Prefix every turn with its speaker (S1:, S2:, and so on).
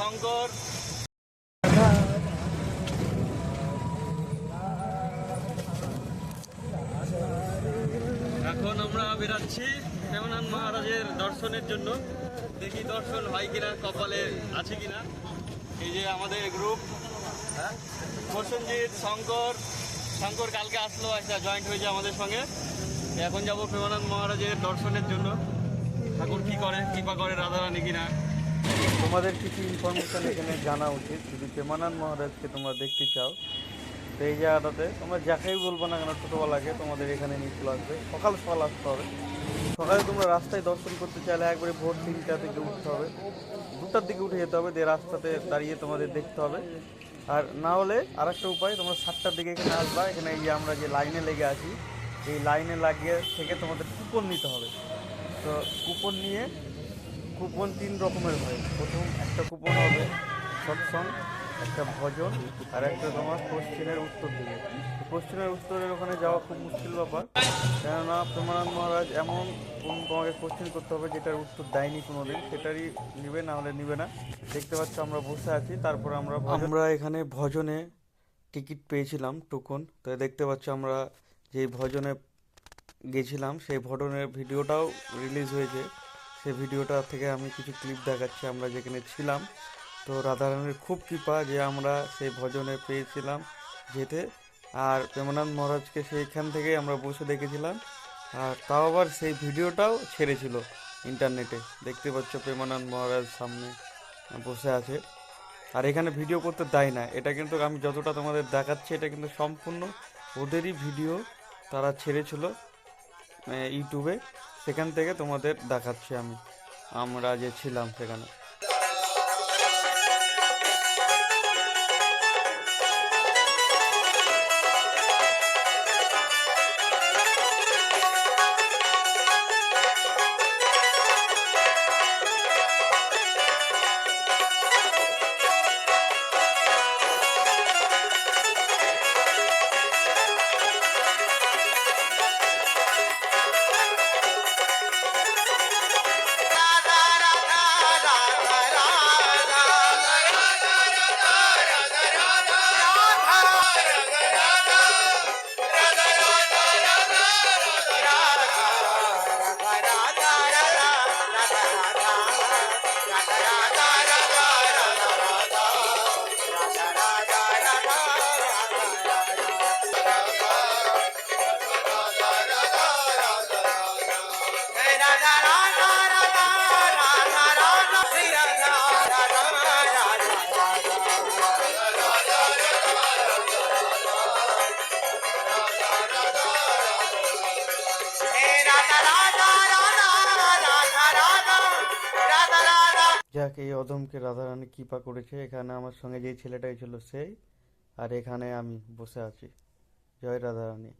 S1: শঙ্কর। এখন আমরা বেরাচ্ছি প্রেমানন্দ মহারাজের দর্শনের জন্য। দেখি দর্শন হয় কিনা, কপালে আছে কিনা। এই যে আমাদের গ্রুপ প্রসেনজিৎ, শঙ্কর। শঙ্কর কালকে আসলো, একটা জয়েন্ট হয়েছে আমাদের সঙ্গে। এখন যাব প্রেমানন্দ মহারাজের দর্শনের জন্য। ঠাকুর কি করে, কৃপা করে রাধারানী কিনা।
S2: তোমাদের কিছু ইনফরমেশন এখানে জানা উচিত। যদি প্রেমানন্দ মহারাজকে তোমরা দেখতে চাও, তো এই জায়গাটাতে তোমরা যাকেই বলব না কেন, ছোটোবেলাকে তোমাদের এখানে নিয়ে চলে আসবে। সকাল সকাল আসতে হবে। সকালে তোমরা রাস্তায় দর্শন করতে চাইলে একবারে ভোর তিনটা থেকে উঠতে হবে। দুটার দিকে উঠে যেতে হবে, দিয়ে রাস্তাতে দাঁড়িয়ে তোমাদের দেখতে হবে। আর না হলে আর একটা উপায়, তোমরা সাতটার দিকে এখানে আসবা। এখানে এই আমরা যে লাইনে লেগে আছি, এই লাইনে লাগিয়ে থেকে তোমাদের কুপন নিতে হবে। তো কুপন নিয়ে কুপন তিন রকমের হয়। প্রথম একটা কুপন হবে সৎসং, একটা ভজন, আর একটা তোমার কোশ্চেনের উত্তর দিবে। কোশ্চেনের উত্তরের ওখানে যাওয়া খুব মুশকিল ব্যাপার। কেননা প্রমানন্দ মহারাজ এমন কোন তোমাকে কোশ্চেন করতে হবে যেটার উত্তর দেয়নি কোনো দিন সেটারই নিবে, না হলে নিবে না। দেখতে পাচ্ছ আমরা বসে আছি, তারপর আমরা আমরা এখানে ভজনে টিকিট পেয়েছিলাম টোকন। তো দেখতে পাচ্ছ আমরা যে ভজনে গেছিলাম, সেই ভজনের ভিডিওটাও রিলিজ হয়েছে। সেই ভিডিওটা থেকে আমি কিছু ক্লিপ দেখাচ্ছি, আমরা যেখানে ছিলাম। তো রাধারানীর খুব কৃপা যে আমরা সেই ভজনে পেয়েছিলাম যেতে। আর প্রেমানন্দ মহারাজকে সেইখান থেকেই আমরা বসে দেখেছিলাম। আর তাও আবার সেই ভিডিওটাও ছেড়েছিল ইন্টারনেটে। দেখতে পাচ্ছ প্রেমানন্দ মহারাজ সামনে বসে আছে। আর এখানে ভিডিও করতে দেয় না। এটা কিন্তু আমি যতটা তোমাদের দেখাচ্ছি, এটা কিন্তু সম্পূর্ণ ওদেরই ভিডিও তারা ছেড়েছিল ইউটিউবে সেখান থেকে তোমাদের দেখাচ্ছি আমি। আমরা যে ছিলাম সেখানে। যাক, এই অদমকে রাধারানী কৃপা করেছে এখানে আমার সঙ্গে যে ছেলেটাই ছিল সেই, আর এখানে আমি বসে আছি। জয় রাধারানী।